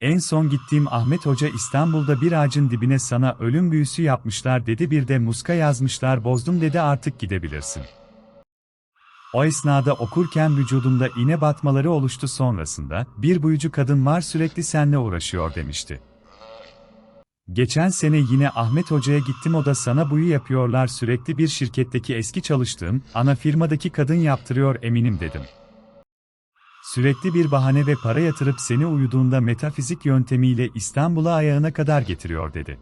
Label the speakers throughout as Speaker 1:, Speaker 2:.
Speaker 1: En son gittiğim Ahmet Hoca İstanbul'da bir ağacın dibine sana ölüm büyüsü yapmışlar dedi bir de muska yazmışlar bozdum dedi artık gidebilirsin. O esnada okurken vücudumda iğne batmaları oluştu sonrasında, bir buyucu kadın var sürekli seninle uğraşıyor demişti. Geçen sene yine Ahmet Hoca'ya gittim o da sana buyu yapıyorlar sürekli bir şirketteki eski çalıştığım, ana firmadaki kadın yaptırıyor eminim dedim. Sürekli bir bahane ve para yatırıp seni uyuduğunda metafizik yöntemiyle İstanbul'a ayağına kadar getiriyor dedi.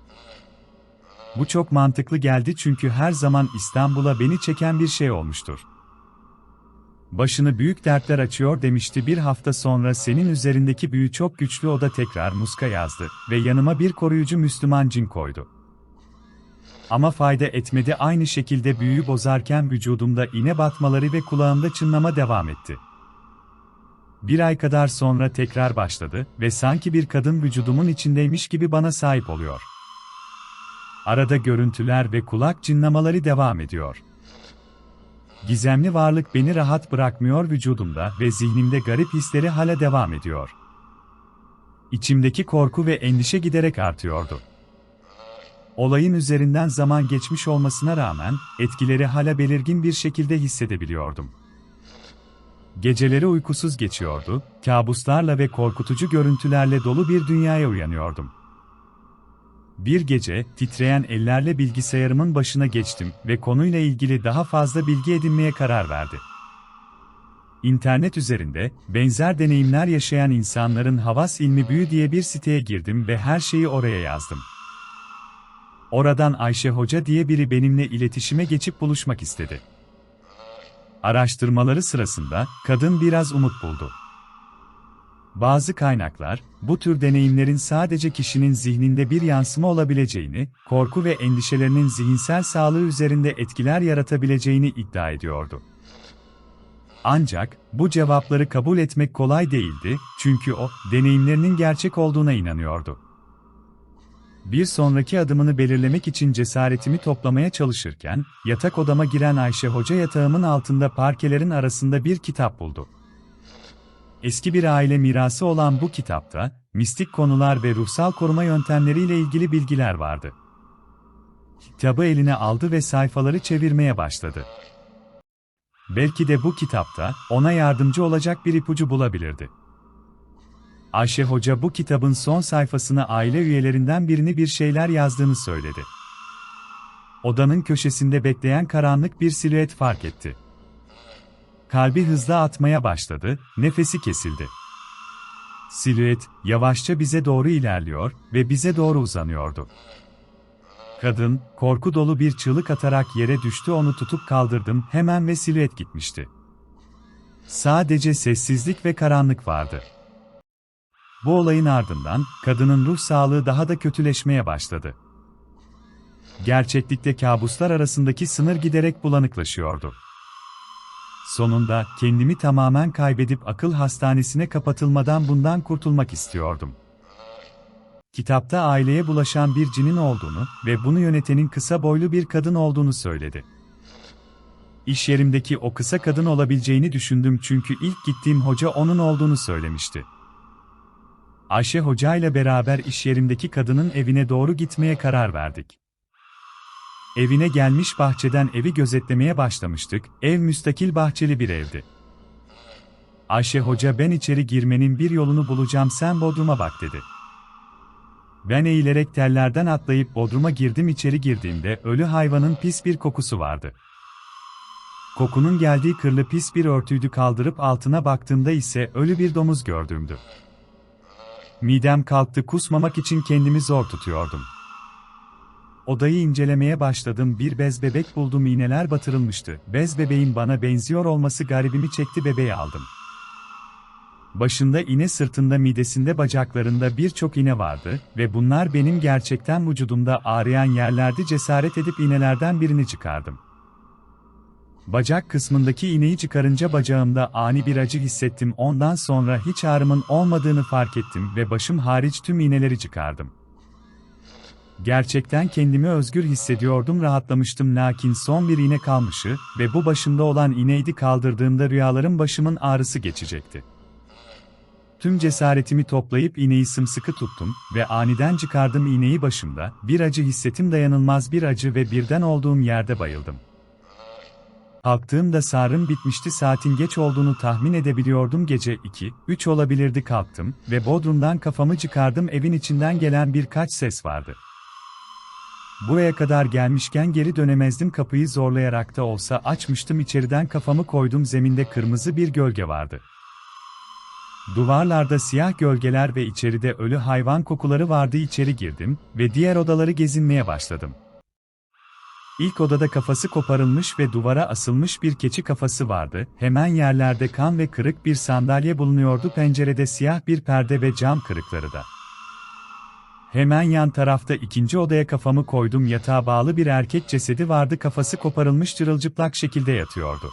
Speaker 1: Bu çok mantıklı geldi çünkü her zaman İstanbul'a beni çeken bir şey olmuştur. Başını büyük dertler açıyor demişti bir hafta sonra senin üzerindeki büyü çok güçlü o da tekrar muska yazdı ve yanıma bir koruyucu Müslüman cin koydu. Ama fayda etmedi aynı şekilde büyüyü bozarken vücudumda iğne batmaları ve kulağımda çınlama devam etti. Bir ay kadar sonra tekrar başladı ve sanki bir kadın vücudumun içindeymiş gibi bana sahip oluyor. Arada görüntüler ve kulak çınlamaları devam ediyor. Gizemli varlık beni rahat bırakmıyor vücudumda ve zihnimde garip hisleri hala devam ediyor. İçimdeki korku ve endişe giderek artıyordu. Olayın üzerinden zaman geçmiş olmasına rağmen, etkileri hala belirgin bir şekilde hissedebiliyordum. Geceleri uykusuz geçiyordu, kabuslarla ve korkutucu görüntülerle dolu bir dünyaya uyanıyordum. Bir gece, titreyen ellerle bilgisayarımın başına geçtim ve konuyla ilgili daha fazla bilgi edinmeye karar verdi. İnternet üzerinde, benzer deneyimler yaşayan insanların havas ilmi büyü diye bir siteye girdim ve her şeyi oraya yazdım. Oradan Ayşe Hoca diye biri benimle iletişime geçip buluşmak istedi. Araştırmaları sırasında, kadın biraz umut buldu. Bazı kaynaklar, bu tür deneyimlerin sadece kişinin zihninde bir yansıma olabileceğini, korku ve endişelerinin zihinsel sağlığı üzerinde etkiler yaratabileceğini iddia ediyordu. Ancak, bu cevapları kabul etmek kolay değildi, çünkü o, deneyimlerinin gerçek olduğuna inanıyordu. Bir sonraki adımını belirlemek için cesaretimi toplamaya çalışırken, yatak odama giren Ayşe Hoca yatağımın altında parkelerin arasında bir kitap buldu. Eski bir aile mirası olan bu kitapta, mistik konular ve ruhsal koruma yöntemleriyle ilgili bilgiler vardı. Kitabı eline aldı ve sayfaları çevirmeye başladı. Belki de bu kitapta, ona yardımcı olacak bir ipucu bulabilirdi. Ayşe Hoca bu kitabın son sayfasına aile üyelerinden birini bir şeyler yazdığını söyledi. Odanın köşesinde bekleyen karanlık bir silüet fark etti. Kalbi hızla atmaya başladı, nefesi kesildi. Silüet, yavaşça bize doğru ilerliyor ve bize doğru uzanıyordu. Kadın, korku dolu bir çığlık atarak yere düştü onu tutup kaldırdım hemen ve silüet gitmişti. Sadece sessizlik ve karanlık vardı. Bu olayın ardından, kadının ruh sağlığı daha da kötüleşmeye başladı. Gerçeklikte kabuslar arasındaki sınır giderek bulanıklaşıyordu. Sonunda kendimi tamamen kaybedip akıl hastanesine kapatılmadan bundan kurtulmak istiyordum. Kitapta aileye bulaşan bir cinin olduğunu ve bunu yönetenin kısa boylu bir kadın olduğunu söyledi. İş yerimdeki o kısa kadın olabileceğini düşündüm çünkü ilk gittiğim hoca onun olduğunu söylemişti. Ayşe Hoca ile beraber iş yerimdeki kadının evine doğru gitmeye karar verdik. Evine gelmiş bahçeden evi gözetlemeye başlamıştık, ev müstakil bahçeli bir evdi. Ayşe Hoca ben içeri girmenin bir yolunu bulacağım sen Bodrum'a bak dedi. Ben eğilerek tellerden atlayıp Bodrum'a girdim içeri girdiğimde ölü hayvanın pis bir kokusu vardı. Kokunun geldiği kırlı pis bir örtüydü kaldırıp altına baktığımda ise ölü bir domuz gördüğümdü. Midem kalktı kusmamak için kendimi zor tutuyordum. Odayı incelemeye başladım bir bez bebek buldum iğneler batırılmıştı. Bez bebeğin bana benziyor olması garibimi çekti bebeği aldım. Başında iğne sırtında midesinde bacaklarında birçok iğne vardı ve bunlar benim gerçekten vücudumda ağrıyan yerlerde cesaret edip iğnelerden birini çıkardım. Bacak kısmındaki iğneyi çıkarınca bacağımda ani bir acı hissettim ondan sonra hiç ağrımın olmadığını fark ettim ve başım hariç tüm iğneleri çıkardım. Gerçekten kendimi özgür hissediyordum rahatlamıştım lakin son bir iğne kalmışı ve bu başımda olan iğneydi kaldırdığımda rüyalarım başımın ağrısı geçecekti. Tüm cesaretimi toplayıp iğneyi sımsıkı tuttum ve aniden çıkardım iğneyi başımda, bir acı hissettim dayanılmaz bir acı ve birden olduğum yerde bayıldım. Kalktığımda sarım bitmişti saatin geç olduğunu tahmin edebiliyordum. Gece 2, 3 olabilirdi. Kalktım ve bodrumdan kafamı çıkardım. Evin içinden gelen birkaç ses vardı. Buraya kadar gelmişken geri dönemezdim. Kapıyı zorlayarak da olsa açmıştım. İçeriden kafamı koydum. Zeminde kırmızı bir gölge vardı. Duvarlarda siyah gölgeler ve içeride ölü hayvan kokuları vardı. İçeri girdim ve diğer odaları gezinmeye başladım. İlk odada kafası koparılmış ve duvara asılmış bir keçi kafası vardı, hemen yerlerde kan ve kırık bir sandalye bulunuyordu pencerede siyah bir perde ve cam kırıkları da. Hemen yan tarafta ikinci odaya kafamı koydum yatağa bağlı bir erkek cesedi vardı kafası koparılmış çırılçıplak şekilde yatıyordu.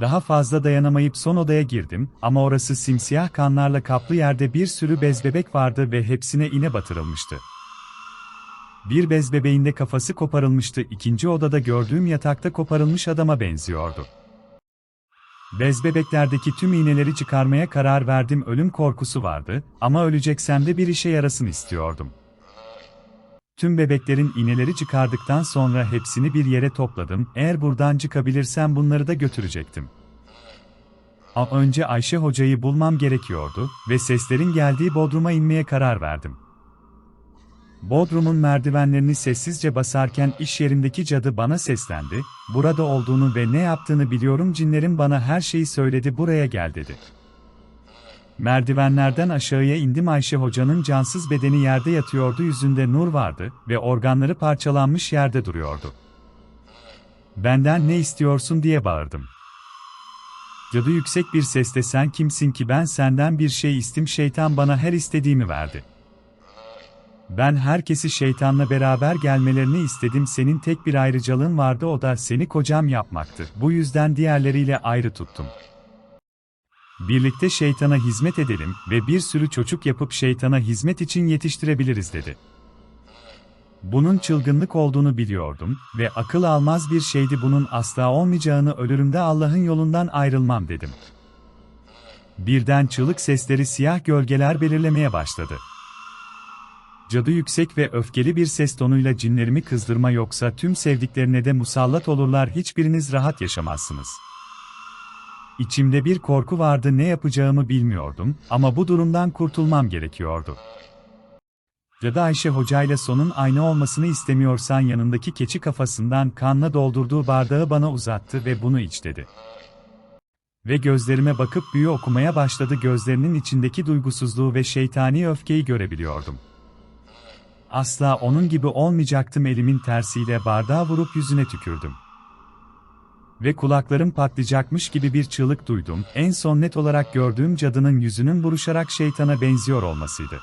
Speaker 1: Daha fazla dayanamayıp son odaya girdim ama orası simsiyah kanlarla kaplı yerde bir sürü bez bebek vardı ve hepsine iğne batırılmıştı. Bir bez bebeğinde kafası koparılmıştı ikinci odada gördüğüm yatakta koparılmış adama benziyordu. Bez bebeklerdeki tüm iğneleri çıkarmaya karar verdim ölüm korkusu vardı ama öleceksem de bir işe yarasın istiyordum. Tüm bebeklerin iğneleri çıkardıktan sonra hepsini bir yere topladım, eğer buradan çıkabilirsem bunları da götürecektim. Ama önce Ayşe hocayı bulmam gerekiyordu ve seslerin geldiği bodruma inmeye karar verdim. Bodrum'un merdivenlerini sessizce basarken iş yerindeki cadı bana seslendi, burada olduğunu ve ne yaptığını biliyorum cinlerin bana her şeyi söyledi buraya gel dedi. Merdivenlerden aşağıya indim Ayşe hocanın cansız bedeni yerde yatıyordu yüzünde nur vardı ve organları parçalanmış yerde duruyordu. Benden ne istiyorsun diye bağırdım. Cadı yüksek bir sesle sen kimsin ki ben senden bir şey istim şeytan bana her istediğimi verdi. Ben herkesi şeytanla beraber gelmelerini istedim senin tek bir ayrıcalığın vardı o da seni kocam yapmaktı. Bu yüzden diğerleriyle ayrı tuttum. Birlikte şeytana hizmet edelim ve bir sürü çocuk yapıp şeytana hizmet için yetiştirebiliriz dedi. Bunun çılgınlık olduğunu biliyordum ve akıl almaz bir şeydi bunun asla olmayacağını ölürümde Allah'ın yolundan ayrılmam dedim. Birden çığlık sesleri siyah gölgeler belirlemeye başladı. Cadı yüksek ve öfkeli bir ses tonuyla cinlerimi kızdırma yoksa tüm sevdiklerine de musallat olurlar hiçbiriniz rahat yaşamazsınız. İçimde bir korku vardı ne yapacağımı bilmiyordum ama bu durumdan kurtulmam gerekiyordu. Cadı Ayşe hocayla sonun aynı olmasını istemiyorsan yanındaki keçi kafasından kanla doldurduğu bardağı bana uzattı ve bunu iç dedi. Ve gözlerime bakıp büyü okumaya başladı gözlerinin içindeki duygusuzluğu ve şeytani öfkeyi görebiliyordum. Asla onun gibi olmayacaktım elimin tersiyle bardağı vurup yüzüne tükürdüm. Ve kulaklarım patlayacakmış gibi bir çığlık duydum, en son net olarak gördüğüm cadının yüzünün buruşarak şeytana benziyor olmasıydı.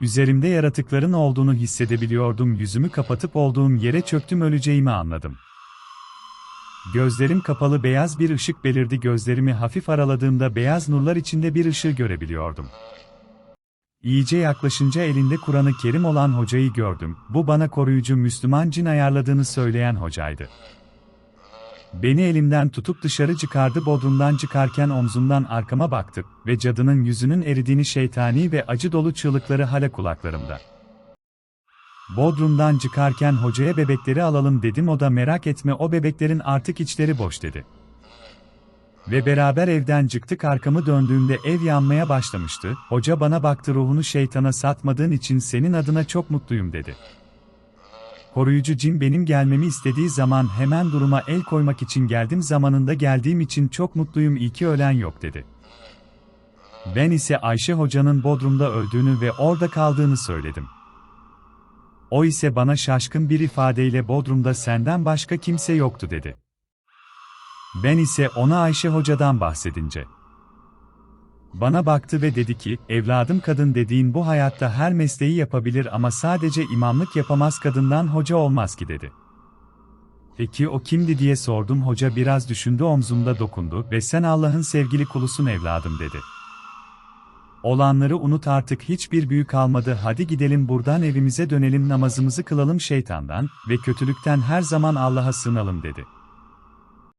Speaker 1: Üzerimde yaratıkların olduğunu hissedebiliyordum yüzümü kapatıp olduğum yere çöktüm öleceğimi anladım. Gözlerim kapalı beyaz bir ışık belirdi gözlerimi hafif araladığımda beyaz nurlar içinde bir ışığı görebiliyordum. İyice yaklaşınca elinde Kur'an-ı Kerim olan hocayı gördüm. Bu bana koruyucu Müslüman cin ayarladığını söyleyen hocaydı. Beni elimden tutup dışarı çıkardı bodrumdan çıkarken omzumdan arkama baktım ve cadının yüzünün eridiğini şeytani ve acı dolu çığlıkları hala kulaklarımda. Bodrumdan çıkarken hocaya bebekleri alalım dedim o da merak etme o bebeklerin artık içleri boş dedi. Ve beraber evden çıktık arkamı döndüğümde ev yanmaya başlamıştı, hoca bana baktı ruhunu şeytana satmadığın için senin adına çok mutluyum dedi. Koruyucu cin benim gelmemi istediği zaman hemen duruma el koymak için geldim zamanında geldiğim için çok mutluyum iyi ki ölen yok dedi. Ben ise Ayşe hocanın Bodrum'da öldüğünü ve orada kaldığını söyledim. O ise bana şaşkın bir ifadeyle Bodrum'da senden başka kimse yoktu dedi. Ben ise ona Ayşe hocadan bahsedince. Bana baktı ve dedi ki, evladım kadın dediğin bu hayatta her mesleği yapabilir ama sadece imamlık yapamaz kadından hoca olmaz ki dedi. Peki o kimdi diye sordum hoca biraz düşündü omzumda dokundu ve sen Allah'ın sevgili kulusun evladım dedi. Olanları unut artık hiçbir büyük kalmadı hadi gidelim buradan evimize dönelim namazımızı kılalım şeytandan ve kötülükten her zaman Allah'a sığınalım dedi.